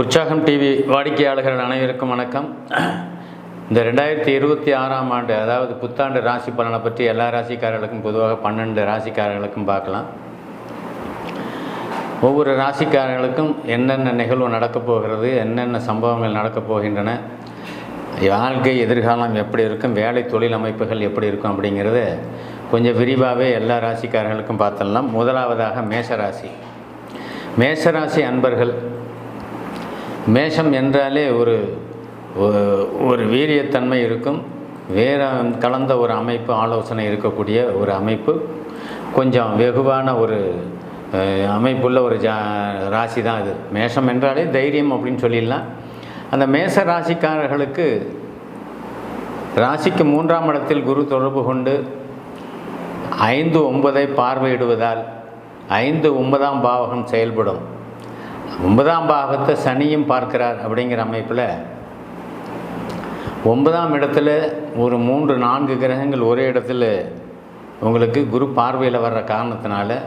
உற்சாகம் டிவி வாடிக்கையாளர்கள் அனைவருக்கும் வணக்கம். இந்த ரெண்டாயிரத்தி இருபத்தி ஆறாம் ஆண்டு அதாவது புத்தாண்டு ராசி பலனை பற்றி எல்லா ராசிக்காரர்களுக்கும் பொதுவாக பன்னெண்டு ராசிக்காரர்களுக்கும் பார்க்கலாம். ஒவ்வொரு ராசிக்காரர்களுக்கும் என்னென்ன நிகழ்வு நடக்கப் போகிறது என்னென்ன சம்பவங்கள் நடக்கப் போகின்றன வாழ்க்கை எதிர்காலம் எப்படி இருக்கும் வேலை தொழில் அமைப்புகள் எப்படி இருக்கும் அப்படிங்கிறத கொஞ்சம் விரிவாகவே எல்லா ராசிக்காரர்களுக்கும் பார்த்துடலாம். முதலாவதாக மேஷராசி. மேஷராசி அன்பர்கள் மேஷம் என்றாலே ஒரு ஒரு வீரியத்தன்மை இருக்கும். வேற கலந்த ஒரு அமைப்பு ஆலோசனை இருக்கக்கூடிய ஒரு அமைப்பு. கொஞ்சம் வெகுவான ஒரு அமைப்புள்ள ஒரு ஜா ராசி தான் இது மேஷம் என்றாலே தைரியம் அப்படின்னு சொல்லிடலாம். அந்த மேஷ ராசிக்காரர்களுக்கு ராசிக்கு மூன்றாம் இடத்தில் குரு தொடர்பு கொண்டு ஐந்து ஒன்பதை பார்வையிடுவதால் ஐந்து ஒன்பதாம் பாவகம் செயல்படும். ஒன்பதாம் பாகத்தை சனியும் பார்க்கிறார் அப்படிங்கிற அமைப்பில் ஒன்பதாம் இடத்துல ஒரு மூன்று நான்கு கிரகங்கள் ஒரே இடத்துல உங்களுக்கு குரு பார்வையில் வர்ற காரணத்தினால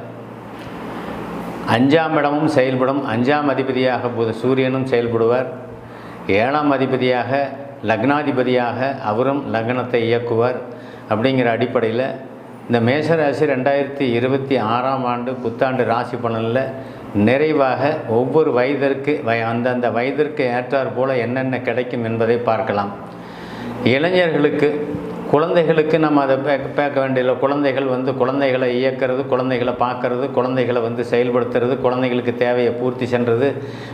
அஞ்சாம் இடமும் செயல்படும். அஞ்சாம் அதிபதியாக புத சூரியனும் செயல்படுவார். ஏழாம் அதிபதியாக லக்னாதிபதியாக அவரும் லக்னத்தை இயக்குவார் அப்படிங்கிற அடிப்படையில் இந்த மேஷராசி ரெண்டாயிரத்தி இருபத்தி ஆறாம் ஆண்டு புத்தாண்டு ராசி பலனில் நிறைவாக ஒவ்வொரு வயதிற்கு வய அந்தந்த வயதிற்கு ஏற்றாற் போல என்னென்ன கிடைக்கும் என்பதை பார்க்கலாம். இளைஞர்களுக்கு குழந்தைகளுக்கு நம்ம அதை பேக்க வேண்டிய வேண்டியதில்லை. குழந்தைகள் வந்து குழந்தைகளை இயக்கிறது குழந்தைகளை பார்க்கறது குழந்தைகளை வந்து செயல்படுத்துறது குழந்தைகளுக்கு தேவையை பூர்த்தி சென்றது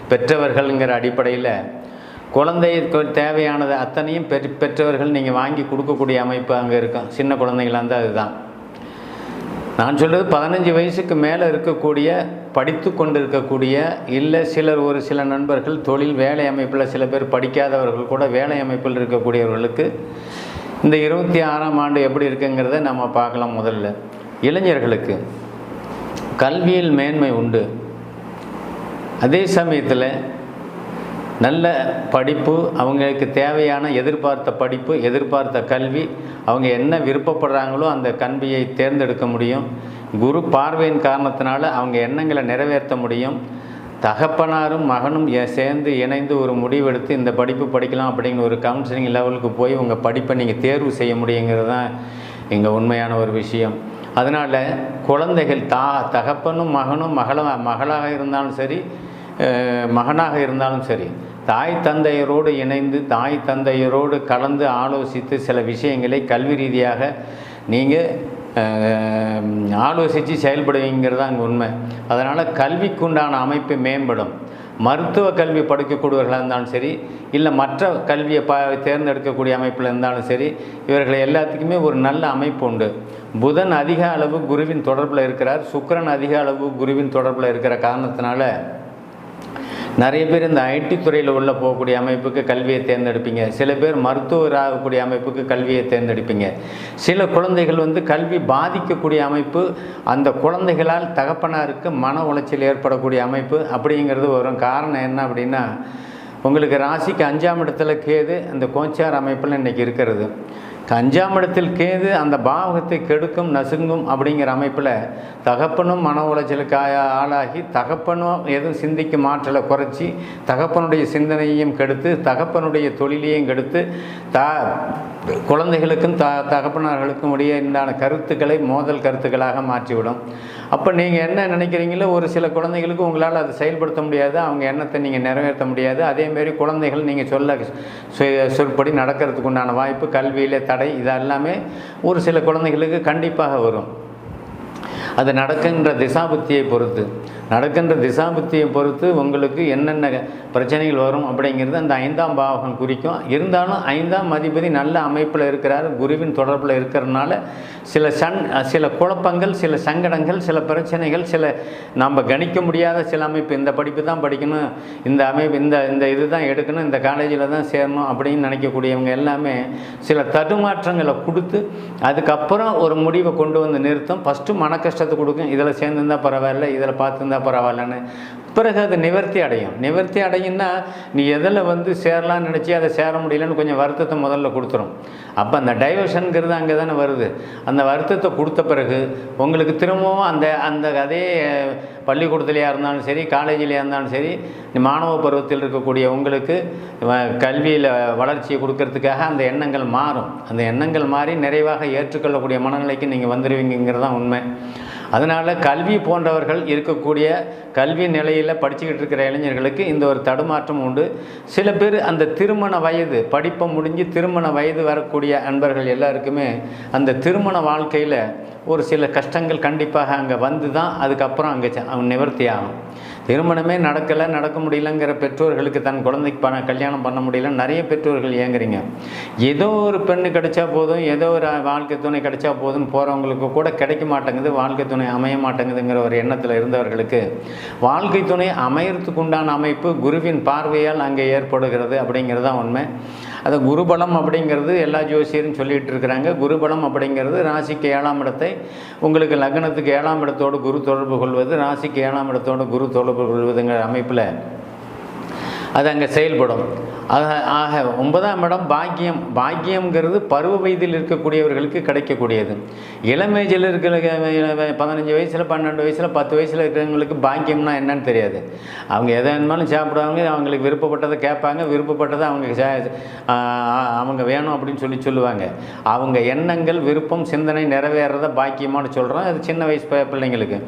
பெற்றவர்கள்ங்கிற அடிப்படையில். குழந்தைக்கு தேவையானது அத்தனையும் பெற் பெற்றவர்கள் நீங்கள் வாங்கி கொடுக்கக்கூடிய அமைப்பு அங்கே இருக்கும். சின்ன குழந்தைங்களாக இருந்தால் அதுதான். நான் சொல்கிறது பதினஞ்சு வயசுக்கு மேலே இருக்கக்கூடிய படித்து கொண்டு இருக்கக்கூடிய இல்லை சிலர் ஒரு சில நண்பர்கள் தொழில் வேலை அமைப்பில் சில பேர் படிக்காதவர்கள் கூட வேலை அமைப்பில் இருக்கக்கூடியவர்களுக்கு இந்த இருபத்தி ஆறாம் ஆண்டு எப்படி இருக்குங்கிறத நம்ம பார்க்கலாம் முதல்ல. இளைஞர்களுக்கு கல்வியில் மேன்மை உண்டு. அதே சமயத்தில் நல்ல படிப்பு அவங்களுக்கு தேவையான எதிர்பார்த்த படிப்பு எதிர்பார்த்த கல்வி அவங்க என்ன விருப்பப்படுறாங்களோ அந்த கல்வியை தேர்ந்தெடுக்க முடியும். குரு பார்வையின் காரணத்தினால அவங்க எண்ணங்களை நிறைவேற்ற முடியும். தகப்பனாரும் மகனும் சேர்ந்து இணைந்து ஒரு முடிவெடுத்து இந்த படிப்பு படிக்கலாம் அப்படிங்கிற ஒரு கவுன்சிலிங் லெவலுக்கு போய் உங்கள் படிப்பை நீங்கள் தேர்வு செய்ய முடியுங்கிறது தான் இங்கே உண்மையான ஒரு விஷயம். அதனால் குழந்தைகள் தா தகப்பனும் மகனும் மகள மகளாக இருந்தாலும் சரி மகனாக இருந்தாலும் சரி தாய் தந்தையரோடு இணைந்து தாய் தந்தையரோடு கலந்து ஆலோசித்து சில விஷயங்களை கல்வி ரீதியாக நீங்கள் ஆலோசித்து செயல்படுவீங்கிறது அங்கே உண்மை. அதனால் கல்விக்குண்டான அமைப்பு மேம்படும். மருத்துவ கல்வி படிக்கக்கூடியவர்களாக இருந்தாலும் சரி இல்லை மற்ற கல்வியை ப தேர்ந்தெடுக்கக்கூடிய அமைப்பில் இருந்தாலும் சரி இவர்கள் எல்லாத்துக்குமே ஒரு நல்ல அமைப்பு உண்டு. புதன் அதிக அளவு குருவின் தொடர்பில் இருக்கிறார். சுக்கிரன் அதிக அளவு குருவின் தொடர்பில் இருக்கிற காரணத்தினால நிறைய பேர் இந்த ஐடி துறையில் உள்ள போகக்கூடிய அமைப்புக்கு கல்வியை தேர்ந்தெடுப்பீங்க. சில பேர் மருத்துவர் ஆகக்கூடிய அமைப்புக்கு கல்வியை தேர்ந்தெடுப்பீங்க. சில குழந்தைகள் வந்து கல்வி பாதிக்கக்கூடிய அமைப்பு அந்த குழந்தைகளால் தகப்பனாருக்கு மன உளைச்சல் ஏற்படக்கூடிய அமைப்பு அப்படிங்கிறது வரும். காரணம் என்ன அப்படின்னா உங்களுக்கு ராசிக்கு அஞ்சாம் இடத்துல கேது அந்த கோச்சார் அமைப்பில் இன்றைக்கி இருக்கிறது. கஞ்சாமடத்தில் கேது அந்த பாவகத்தை கெடுக்கும் நசுங்கும் அப்படிங்கிற அமைப்பில் தகப்பனும் மன உளைச்சலுக்கு ஆளாகி தகப்பனும் எதுவும் சிந்திக்கும் ஆற்றலை குறைச்சி தகப்பனுடைய சிந்தனையையும் கெடுத்து தகப்பனுடைய தொழிலையும் கெடுத்து த குழந்தைகளுக்கும் த தகப்பனார்களுக்கும் உடைய உண்டான கருத்துக்களை மோதல் கருத்துக்களாக மாற்றிவிடும். அப்போ நீங்கள் என்ன நினைக்கிறீங்களோ ஒரு சில குழந்தைகளுக்கு உங்களால் அதை செயல்படுத்த முடியாது அவங்க எண்ணத்தை நீங்கள் நிறைவேற்ற முடியாது. அதேமாரி குழந்தைகள் நீங்கள் சொல்ல சொ- சொற்படி நடக்கிறதுக்கு உண்டான வாய்ப்பு கல்வியில் தடை இதெல்லாமே ஒரு சில குழந்தைகளுக்கு கண்டிப்பாக வரும். அது நடக்கின்ற திசாபுத்தியை பொறுத்து. நடக்கின்ற திசாபுத்தியை பொறுத்து உங்களுக்கு என்னென்ன பிரச்சனைகள் வரும் அப்படிங்கிறது அந்த ஐந்தாம் பாவகம் குறிக்கும். இருந்தாலும் ஐந்தாம் அதிபதி நல்ல அமைப்பில் இருக்கிறார் குருவின் தொடர்பில் இருக்கிறதுனால சில சன் சில குழப்பங்கள் சில சங்கடங்கள் சில பிரச்சனைகள் சில நம்ம கணிக்க முடியாத சில அமைப்பு. இந்த படிப்பு தான் படிக்கணும் இந்த அமைப்பு இந்த இந்த இது தான் எடுக்கணும் இந்த காலேஜில் தான் சேரணும் அப்படின்னு நினைக்கக்கூடியவங்க எல்லாமே சில தடுமாற்றங்களை கொடுத்து அதுக்கப்புறம் ஒரு முடிவை கொண்டு வந்து நிறுத்தும். ஃபஸ்ட்டு மன கஷ்டத்தை கொடுக்கும். இதில் சேர்ந்துருந்தா பரவாயில்ல இதில் பார்த்துருந்தா இருந்தால் பரவாயில்லன்னு. பிறகு அது நிவர்த்தி அடையும். நிவர்த்தி அடையும்னா நீ எதில் வந்து சேரலாம்னு நினச்சி அதை சேர முடியலன்னு கொஞ்சம் வருத்தத்தை முதல்ல கொடுத்துரும். அப்போ அந்த டைவர்ஷனுங்கிறது அங்கே தானே வருது. அந்த வருத்தத்தை கொடுத்த பிறகு உங்களுக்கு திரும்பவும் அந்த அந்த அதே பள்ளிக்கூடத்துலையாக இருந்தாலும் சரி காலேஜிலையாக இருந்தாலும் சரி மாணவ பருவத்தில் இருக்கக்கூடிய உங்களுக்கு கல்வியில் வளர்ச்சியை கொடுக்கறதுக்காக அந்த எண்ணங்கள் மாறும். அந்த எண்ணங்கள் மாறி நிறைவாக ஏற்றுக்கொள்ளக்கூடிய மனநிலைக்கு நீங்கள் வந்துடுவீங்கிறது தான் உண்மை. அதனால் கல்வி போன்றவர்கள் இருக்கக்கூடிய கல்வி நிலையில் படிச்சுக்கிட்டு இருக்கிற இளைஞர்களுக்கு இந்த ஒரு தடுமாற்றம் உண்டு. சில பேர் அந்த திருமண வயது படிப்பை முடிஞ்சு திருமண வயது வரக்கூடிய அன்பர்கள் எல்லாருக்குமே அந்த திருமண வாழ்க்கையில் ஒரு சில கஷ்டங்கள் கண்டிப்பாக அங்கே வந்து தான் அதுக்கப்புறம் அங்கே ச- அவங்க நிவர்த்தி ஆகும். திருமணமே நடக்கலை நடக்க முடியலங்கிற பெற்றோர்களுக்கு தன் குழந்தைக்கு பண கல்யாணம் பண்ண முடியல. நிறைய பெற்றோர்கள் ஏங்குறீங்க. ஏதோ ஒரு பெண்ணு கிடைச்சா போதும் ஏதோ ஒரு வாழ்க்கை துணை கிடைச்சா போதும் போகிறவங்களுக்கு கூட கிடைக்க மாட்டேங்குது வாழ்க்கை துணை அமைய மாட்டேங்குதுங்கிற ஒரு எண்ணத்தில் இருந்தவர்களுக்கு வாழ்க்கை துணை அமையறதுக்கு உண்டான அமைப்பு குருவின் பார்வையால் அங்கே ஏற்படுகிறது அப்படிங்கிறது தான் உண்மை. அது குருபலம் அப்படிங்கிறது எல்லா ஜோசியரும் சொல்லிகிட்டு இருக்கிறாங்க குருபலம் அப்படிங்கிறது ராசிக்கு ஏழாம் இடத்தை உங்களுக்கு லக்னத்துக்கு ஏழாம் இடத்தோடு குரு தொடர்பு கொள்வது ராசிக்கு ஏழாம் இடத்தோடு குரு தொடர்பு கொள்வதுங்கிற அமைப்பில் அது அங்கே செயல்படும். ஆக ஆக ஒன்பதாம் இடம் பாக்கியம். பாக்கியம்ங்கிறது பருவ வயதில் இருக்கக்கூடியவர்களுக்கு கிடைக்கக்கூடியது. இளமேஜில் இருக்கிற பதினஞ்சு வயசில் பன்னெண்டு வயசில் பத்து வயசில் இருக்கிறவங்களுக்கு பாக்கியம்னா என்னன்னு தெரியாது. அவங்க எதை வேணுமாலும் சாப்பிடுவாங்க அவங்களுக்கு விருப்பப்பட்டதை கேட்பாங்க விருப்பப்பட்டதை அவங்க அவங்க வேணும் அப்படின்னு சொல்லி சொல்லுவாங்க. அவங்க எண்ணங்கள் விருப்பம் சிந்தனை நிறைவேறத பாக்கியமானு சொல்கிறோம் அது சின்ன வயசு பிள்ளைங்களுக்கு.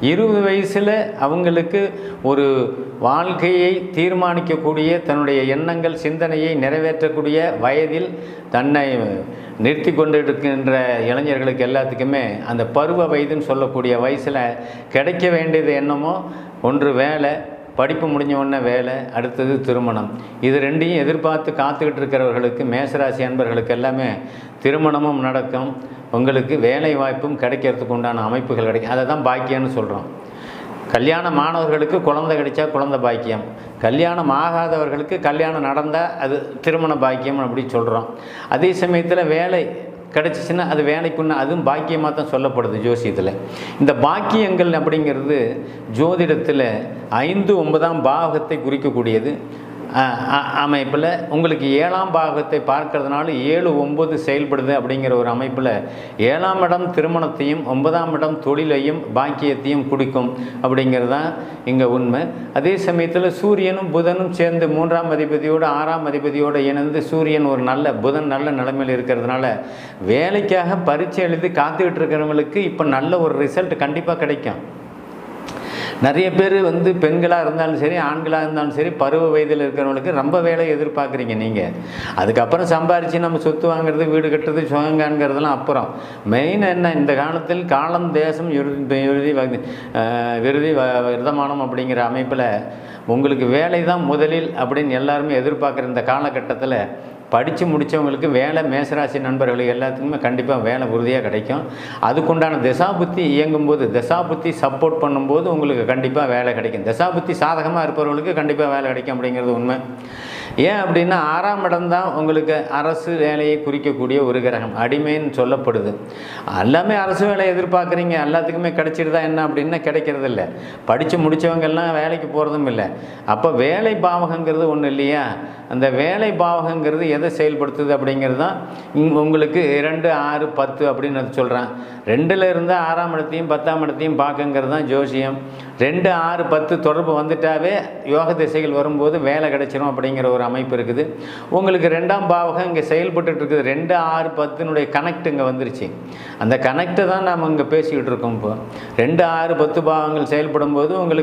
இருபது வயசில் அவங்களுக்கு ஒரு வாழ்க்கையை தீர்மானிக்கக்கூடிய தன்னுடைய எண்ணங்கள் சிந்தனையை நிறைவேற்றக்கூடிய வயதில் தன்னை நிறுத்தி கொண்டு இருக்கின்ற இளைஞர்களுக்கு எல்லாத்துக்குமே அந்த பருவ வயதுன்னு சொல்லக்கூடிய வயசில் கிடைக்க வேண்டியது என்னமோ ஒன்று வேலை படிப்பு முடிஞ்ச உடனே வேலை அடுத்தது திருமணம். இது ரெண்டையும் எதிர்பார்த்து காத்துக்கிட்டு இருக்கிறவர்களுக்கு மேசராசி அன்பர்களுக்கு எல்லாமே திருமணமும் நடக்கும். உங்களுக்கு வேலை வாய்ப்பும் கிடைக்கிறதுக்கு உண்டான அமைப்புகள் கிடைக்கும். அதை தான் பாக்கியம்னு சொல்கிறோம் கல்யாண மாணவர்களுக்கு குழந்தை கிடைச்சா குழந்தை பாக்கியம். கல்யாணம் ஆகாதவர்களுக்கு கல்யாணம் நடந்தால் அது திருமண பாக்கியம் அப்படி சொல்கிறோம் அதே சமயத்தில் வேலை கிடச்சிச்சின்னா அது வேலைக்குன்னு அதுவும் பாக்கியமாக தான் சொல்லப்படுது ஜோசியத்தில். இந்த பாக்கியங்கள் அப்படிங்கிறது ஜோதிடத்தில் ஐந்து ஒன்பதாம் பாகத்தை குறிக்கக்கூடியது. அமைப்பில் உங்களுக்கு ஏழாம் பாகத்தை பார்க்கறதுனால ஏழு ஒம்பது செயல்படுது அப்படிங்கிற ஒரு அமைப்பில் ஏழாம் இடம் திருமணத்தையும் ஒன்பதாம் இடம் தொழிலையும் பாக்கியத்தையும் குடிக்கும் அப்படிங்கிறது தான் இங்கே உண்மை. அதே சமயத்தில் சூரியனும் புதனும் சேர்ந்து மூன்றாம் அதிபதியோடு ஆறாம் அதிபதியோடு இணைந்து சூரியன் ஒரு நல்ல புதன் நல்ல நிலைமையில் இருக்கிறதுனால வேலைக்காக பரீட்சை எழுதி காத்துக்கிட்டு இருக்கிறவங்களுக்கு இப்போ நல்ல ஒரு ரிசல்ட் கண்டிப்பாக கிடைக்கும். நிறைய பேர் வந்து பெண்களாக இருந்தாலும் சரி ஆண்களாக இருந்தாலும் சரி பருவ வயதில் இருக்கிறவங்களுக்கு ரொம்ப வேலை எதிர்பார்க்குறீங்க நீங்கள் அதுக்கப்புறம் சம்பாரித்து நம்ம சொத்து வாங்குறது வீடு கட்டுறது சுகங்கான்கிறதெல்லாம் அப்புறம். மெயின் என்ன இந்த காலத்தில் காலம் தேசம் விருதி வ- விருதி வ- விரதமானம் அப்படிங்கிற அமைப்பில் உங்களுக்கு வேலை தான் முதலில் அப்படின்னு எல்லாருமே எதிர்பார்க்குற இந்த காலகட்டத்தில் படித்து முடித்தவங்களுக்கு வேலை மேசராசி நண்பர்களுக்கு எல்லாத்துக்குமே கண்டிப்பாக வேலை உறுதியாக கிடைக்கும். அதுக்குண்டான திசாபுத்தி இயங்கும்போது திசாபுத்தி சப்போர்ட் பண்ணும்போது உங்களுக்கு கண்டிப்பாக வேலை கிடைக்கும். திசாபுத்தி சாதகமாக இருப்பவர்களுக்கு கண்டிப்பாக வேலை கிடைக்கும் அப்படிங்கிறது உண்மை. ஏன் அப்படின்னா ஆறாம் இடம் தான் உங்களுக்கு அரசு வேலையை குறிக்கக்கூடிய ஒரு கிரகம். அடிமைன்னு சொல்லப்படுது. எல்லாமே அரசு வேலையை எதிர்பார்க்குறீங்க. எல்லாத்துக்குமே கிடைச்சிடுதா என்ன அப்படின்னா கிடைக்கிறது இல்லை. படித்து முடித்தவங்கெல்லாம் வேலைக்கு போகிறதும் இல்லை. அப்போ வேலை பாவகங்கிறது ஒன்று இல்லையா? அந்த வேலை பாவகங்கிறது எதை செயல்படுத்துது அப்படிங்கிறது தான் உங்களுக்கு இரண்டு ஆறு பத்து அப்படின்னு அது சொல்கிறேன் ரெண்டில் இருந்தால் ஆறாம் இடத்தையும் பத்தாம் இடத்தையும் பார்க்குங்கிறது தான் ஜோசியம். ரெண்டு ஆறு பத்து தொடர்பு வந்துட்டாவே யோக திசைகள் வரும்போது வேலை கிடைச்சிரும் அப்படிங்கிற ஒரு அமைப்பு இருக்குது. உங்களுக்கு ரெண்டாம் பாவகம் இங்கே செயல்பட்டுட்டு இருக்குது ரெண்டு ஆறு பத்தினுடைய கனெக்ட் இங்கே வந்துருச்சு. அந்த கனெக்டை தான் நாம் இங்கே பேசிக்கிட்டு இருக்கோம் இப்போ. ரெண்டு ஆறு பத்து பாவங்கள் செயல்படும் போது உங்களுக்கு